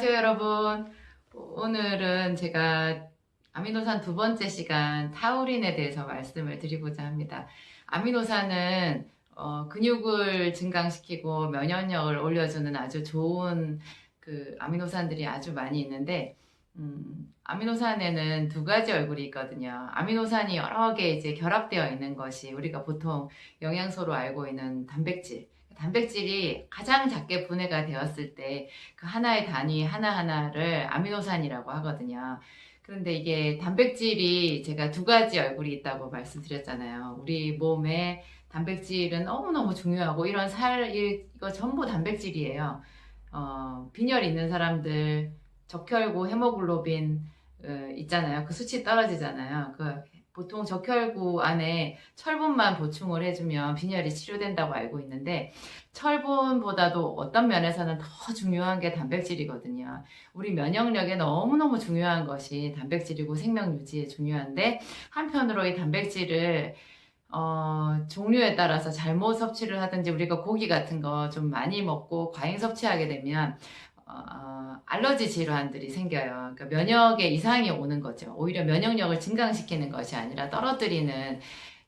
안녕하세요, 여러분. 오늘은 제가 아미노산 두 번째 시간 타우린에 대해서 말씀을 드리고자 합니다. 아미노산은 어, 근육을 증강시키고 면역력을 올려주는 아주 좋은 그 아미노산들이 아주 많이 있는데, 음, 아미노산에는 두 가지 얼굴이 있거든요. 아미노산이 여러 개 이제 결합되어 있는 것이 우리가 보통 영양소로 알고 있는 단백질. 단백질이 가장 작게 분해가 되었을 때 그 하나의 단위 하나하나를 아미노산이라고 하거든요. 그런데 이게 단백질이 제가 두 가지 얼굴이 있다고 말씀드렸잖아요. 우리 몸에 단백질은 너무너무 중요하고 이런 살, 이거 전부 단백질이에요. 어, 빈혈 있는 사람들, 적혈구, 헤모글로빈 어, 있잖아요. 그 수치 떨어지잖아요. 그 보통 적혈구 안에 철분만 보충을 해주면 빈혈이 치료된다고 알고 있는데 철분보다도 어떤 면에서는 더 중요한 게 단백질이거든요. 우리 면역력에 너무너무 중요한 것이 단백질이고 생명 유지에 중요한데 한편으로 이 단백질을 어, 종류에 따라서 잘못 섭취를 하든지 우리가 고기 같은 거 좀 많이 먹고 과잉 섭취하게 되면 어, 알러지 질환들이 생겨요. 그러니까 면역에 이상이 오는 거죠. 오히려 면역력을 증강시키는 것이 아니라 떨어뜨리는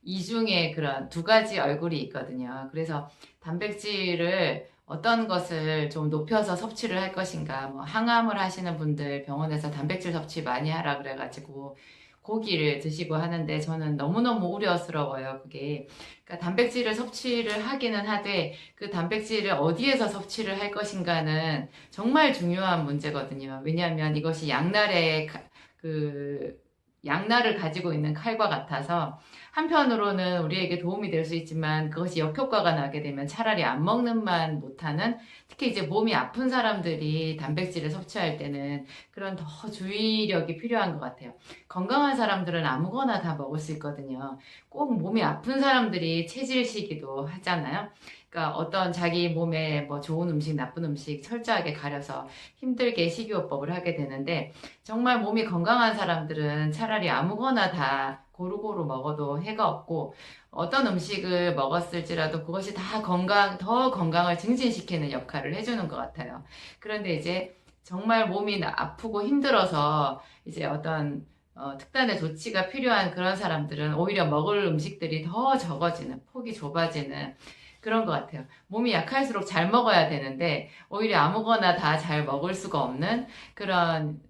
이중의 그런 두 가지 얼굴이 있거든요. 그래서 단백질을 어떤 것을 좀 높여서 섭취를 할 것인가, 뭐 항암을 하시는 분들 병원에서 단백질 섭취 많이 하라 그래가지고 고기를 드시고 하는데 저는 너무너무 우려스러워요, 그게. 그러니까 단백질을 섭취를 하기는 하되 그 단백질을 어디에서 섭취를 할 것인가는 정말 중요한 문제거든요. 왜냐하면 이것이 양날의 가- 그 양날을 가지고 있는 칼과 같아서 한편으로는 우리에게 도움이 될 수 있지만 그것이 역효과가 나게 되면 차라리 안 먹는 만 못하는 특히 이제 몸이 아픈 사람들이 단백질을 섭취할 때는 그런 더 주의력이 필요한 것 같아요. 건강한 사람들은 아무거나 다 먹을 수 있거든요. 꼭 몸이 아픈 사람들이 체질 시기도 하잖아요. 그러니까 어떤 자기 몸에 뭐 좋은 음식, 나쁜 음식 철저하게 가려서 힘들게 식이요법을 하게 되는데 정말 몸이 건강한 사람들은 차라리 아무거나 다 고루고루 먹어도 해가 없고 어떤 음식을 먹었을지라도 그것이 다 건강, 더 건강을 증진시키는 역할을 해주는 것 같아요. 그런데 이제 정말 몸이 나- 아프고 힘들어서 이제 어떤 어, 특단의 조치가 필요한 그런 사람들은 오히려 먹을 음식들이 더 적어지는, 폭이 좁아지는 그런 것 같아요. 몸이 약할수록 잘 먹어야 되는데 오히려 아무거나 다 잘 먹을 수가 없는 그런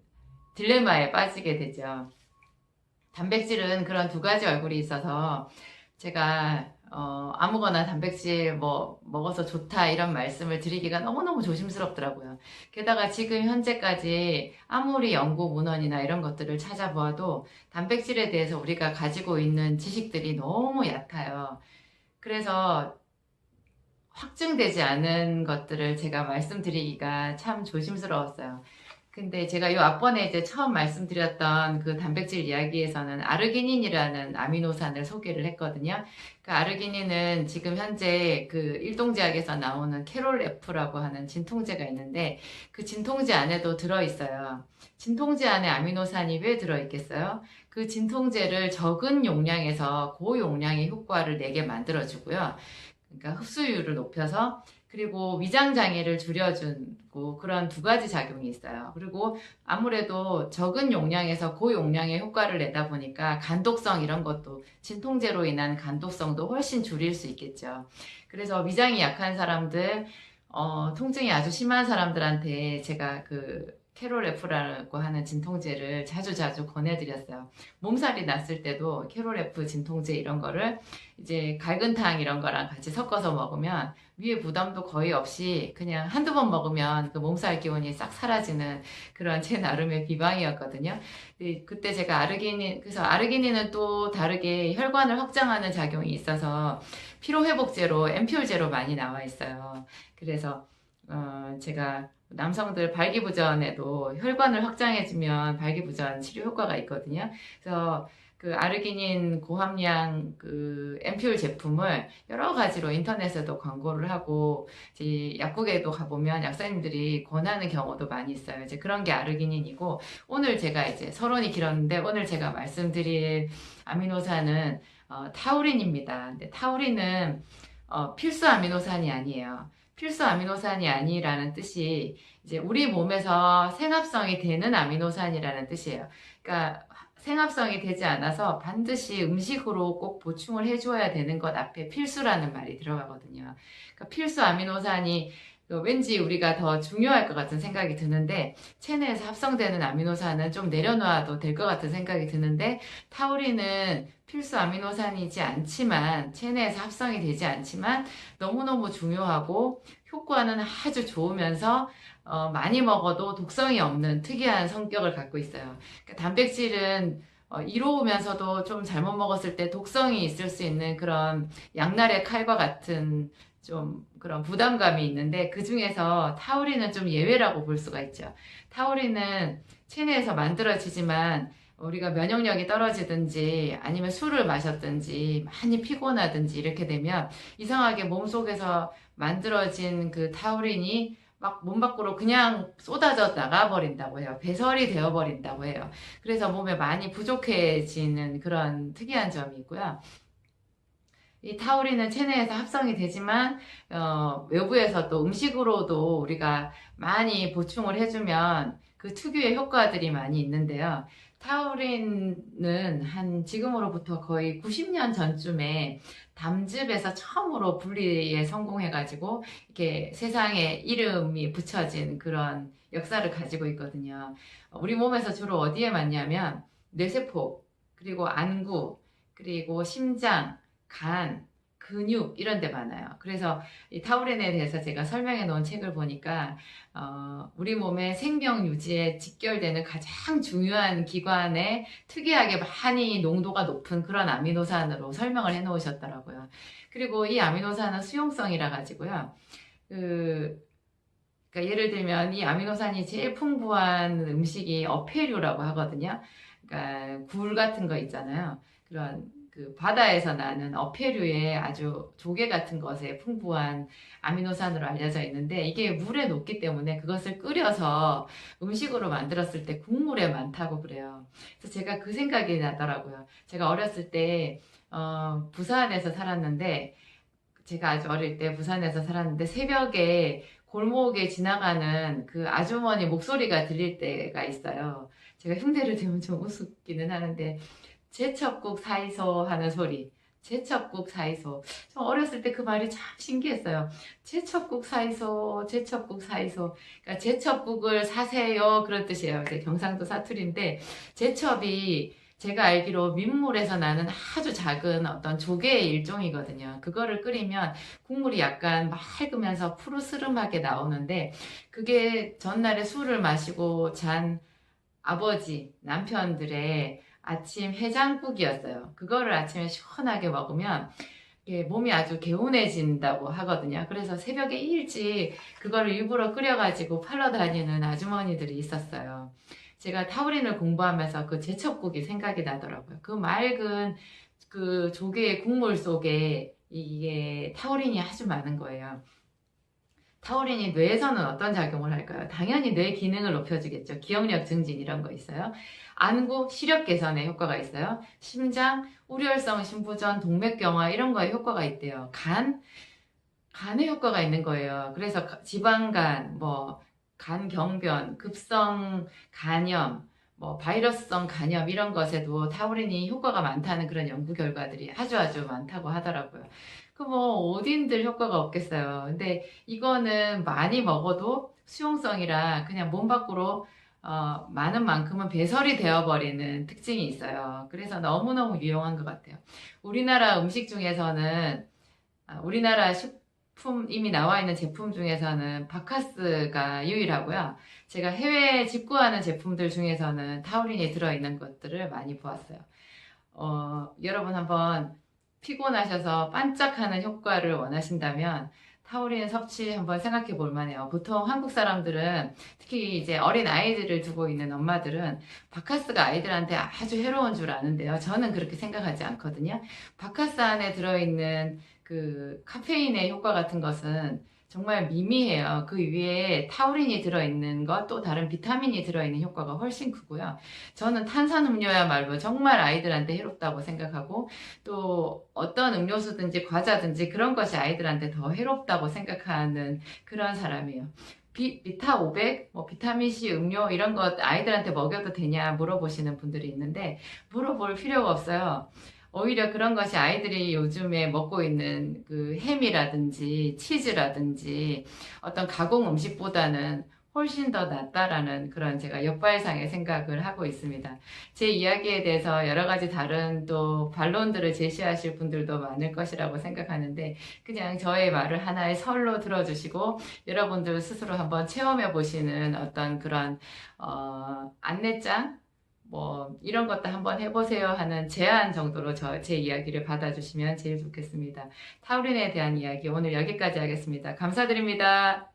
딜레마에 빠지게 되죠. 단백질은 그런 두 가지 얼굴이 있어서 제가 어, 아무거나 단백질 뭐 먹어서 좋다 이런 말씀을 드리기가 너무너무 조심스럽더라고요. 게다가 지금 현재까지 아무리 연구 문헌이나 이런 것들을 찾아보아도 단백질에 대해서 우리가 가지고 있는 지식들이 너무 얕아요. 그래서 확증되지 않은 것들을 제가 말씀드리기가 참 조심스러웠어요. 근데 제가 요 앞번에 이제 처음 말씀드렸던 그 단백질 이야기에서는 아르기닌이라는 아미노산을 소개를 했거든요. 그 아르기닌은 지금 현재 그 일동제약에서 나오는 캐롤F라고 하는 진통제가 있는데 그 진통제 안에도 들어있어요. 진통제 안에 아미노산이 왜 들어있겠어요? 그 진통제를 적은 용량에서 고용량의 효과를 내게 만들어주고요. 그러니까 흡수율을 높여서 그리고 위장 장애를 줄여주고 그런 두 가지 작용이 있어요. 그리고 아무래도 적은 용량에서 고용량의 효과를 내다 보니까 간독성 이런 것도 진통제로 인한 간독성도 훨씬 줄일 수 있겠죠. 그래서 위장이 약한 사람들, 어, 통증이 아주 심한 사람들한테 제가 그 캐롤F라고 하는 진통제를 자주 자주 권해드렸어요. 몸살이 났을 때도 캐롤F 진통제 이런 거를 이제 갈근탕 이런 거랑 같이 섞어서 먹으면 위에 부담도 거의 없이 그냥 한두 번 먹으면 그 몸살 기운이 싹 사라지는 그런 제 나름의 비방이었거든요. 그때 제가 아르기닌, 그래서 아르기닌은 또 다르게 혈관을 확장하는 작용이 있어서 피로회복제로, 엠퓨올제로 많이 나와 있어요. 그래서, 어, 제가 남성들 발기부전에도 혈관을 확장해주면 발기부전 치료 효과가 있거든요. 그래서 그 아르기닌 고함량 그 앰퓨ල් 제품을 여러 가지로 인터넷에도 광고를 하고 이제 약국에도 가보면 약사님들이 권하는 경우도 많이 있어요. 이제 그런 게 아르기닌이고 오늘 제가 이제 서론이 길었는데 오늘 제가 말씀드릴 아미노산은 어, 타우린입니다. 근데 타우린은 어, 필수 아미노산이 아니에요. 필수 아미노산이 아니라는 뜻이 이제 우리 몸에서 생합성이 되는 아미노산이라는 뜻이에요. 그러니까 생합성이 되지 않아서 반드시 음식으로 꼭 보충을 해줘야 되는 것 앞에 필수라는 말이 들어가거든요. 그러니까 필수 아미노산이 그 왠지 우리가 더 중요할 것 같은 생각이 드는데 체내에서 합성되는 아미노산은 좀 내려놔도 될 것 같은 생각이 드는데 타우린은 필수 아미노산이지 않지만 체내에서 합성이 되지 않지만 너무너무 중요하고 효과는 아주 좋으면서 어, 많이 먹어도 독성이 없는 특이한 성격을 갖고 있어요. 그러니까 단백질은 어, 이로우면서도 좀 잘못 먹었을 때 독성이 있을 수 있는 그런 양날의 칼과 같은 좀 그런 부담감이 있는데 그 중에서 타우린은 좀 예외라고 볼 수가 있죠. 타우린은 체내에서 만들어지지만 우리가 면역력이 떨어지든지 아니면 술을 마셨든지 많이 피곤하든지 이렇게 되면 이상하게 몸속에서 만들어진 그 타우린이 막 몸 밖으로 그냥 쏟아져 나가 버린다고 해요. 배설이 되어 버린다고 해요. 그래서 몸에 많이 부족해지는 그런 특이한 점이 있고요. 이 타우린은 체내에서 합성이 되지만 어, 외부에서 또 음식으로도 우리가 많이 보충을 해주면 그 특유의 효과들이 많이 있는데요. 타우린은 한 지금으로부터 거의 90년 전쯤에 담즙에서 처음으로 분리에 성공해가지고 이렇게 세상에 이름이 붙여진 그런 역사를 가지고 있거든요. 우리 몸에서 주로 어디에 많냐면 뇌세포, 그리고 안구, 그리고 심장, 간, 근육 이런 데 많아요. 그래서 이 타우린에 대해서 제가 설명해 놓은 책을 보니까 어, 우리 몸의 생명 유지에 직결되는 가장 중요한 기관에 특이하게 많이 농도가 높은 그런 아미노산으로 설명을 해 놓으셨더라고요. 그리고 이 아미노산은 수용성이라 가지고요. 그 그러니까 예를 들면 이 아미노산이 제일 풍부한 음식이 어패류라고 하거든요. 그러니까 굴 같은 거 있잖아요. 그런 그 바다에서 나는 어패류의 아주 조개 같은 것에 풍부한 아미노산으로 알려져 있는데 이게 물에 녹기 때문에 그것을 끓여서 음식으로 만들었을 때 국물에 많다고 그래요. 그래서 제가 그 생각이 나더라고요. 제가 어렸을 때 어, 부산에서 살았는데 제가 아주 어릴 때 부산에서 살았는데 새벽에 골목에 지나가는 그 아주머니 목소리가 들릴 때가 있어요. 제가 흉내를 대면 좀 우습기는 하는데 제첩국 사이소 하는 소리. 제첩국 사이소. 저 어렸을 때 그 말이 참 신기했어요. 제첩국 사이소, 제첩국 사이소. 그러니까 제첩국을 사세요. 그런 뜻이에요. 이제 경상도 사투리인데, 제첩이 제가 알기로 민물에서 나는 아주 작은 어떤 조개의 일종이거든요. 그거를 끓이면 국물이 약간 맑으면서 푸르스름하게 나오는데, 그게 전날에 술을 마시고 잔 아버지, 남편들의 아침 해장국이었어요. 그거를 아침에 시원하게 먹으면 몸이 아주 개운해진다고 하거든요. 그래서 새벽에 일찍 그거를 일부러 끓여가지고 팔러 다니는 아주머니들이 있었어요. 제가 타우린을 공부하면서 그 제첩국이 생각이 나더라고요. 그 맑은 그 조개의 국물 속에 이게 타우린이 아주 많은 거예요. 타우린이 뇌에서는 어떤 작용을 할까요? 당연히 뇌 기능을 높여주겠죠. 기억력 증진 이런 거 있어요. 안구 시력 개선에 효과가 있어요. 심장 우려혈성 심부전 동맥경화 이런 거에 효과가 있대요. 간 간에 효과가 있는 거예요. 그래서 가- 지방간 뭐 간경변, 급성 간염, 뭐 바이러스성 간염 이런 것에도 타우린이 효과가 많다는 그런 연구 결과들이 아주 아주 많다고 하더라고요. 그 뭐 어딘들 효과가 없겠어요. 근데 이거는 많이 먹어도 수용성이라 그냥 몸 밖으로 어, 많은 만큼은 배설이 되어버리는 특징이 있어요. 그래서 너무너무 유용한 것 같아요. 우리나라 음식 중에서는, 아, 우리나라 식 품 이미 나와 있는 제품 중에서는 바카스가 유일하고요. 제가 해외에 직구하는 제품들 중에서는 타우린이 들어있는 것들을 많이 보았어요. 어, 여러분 한번 피곤하셔서 반짝하는 효과를 원하신다면 타우린 섭취 한번 생각해 볼 만해요. 보통 한국 사람들은 특히 이제 어린 아이들을 두고 있는 엄마들은 바카스가 아이들한테 아주 해로운 줄 아는데요. 저는 그렇게 생각하지 않거든요. 바카스 안에 들어있는 그 카페인의 효과 같은 것은 정말 미미해요. 그 위에 타우린이 들어있는 것, 또 다른 비타민이 들어있는 효과가 훨씬 크고요. 저는 탄산음료야말로 정말 아이들한테 해롭다고 생각하고, 또 어떤 음료수든지 과자든지 그런 것이 아이들한테 더 해롭다고 생각하는 그런 사람이에요. 비, 비타 500, 뭐 비타민C 음료 이런 것 아이들한테 먹여도 되냐 물어보시는 분들이 있는데 물어볼 필요가 없어요. 오히려 그런 것이 아이들이 요즘에 먹고 있는 그 햄이라든지 치즈라든지 어떤 가공 음식보다는 훨씬 더 낫다라는 그런 제가 역발상의 생각을 하고 있습니다. 제 이야기에 대해서 여러 가지 다른 또 반론들을 제시하실 분들도 많을 것이라고 생각하는데 그냥 저의 말을 하나의 설로 들어주시고 여러분들 스스로 한번 체험해 보시는 어떤 그런 어, 안내장 뭐 이런 것도 한번 해보세요 하는 제안 정도로 저, 제 이야기를 받아주시면 제일 좋겠습니다. 타우린에 대한 이야기 오늘 여기까지 하겠습니다. 감사드립니다.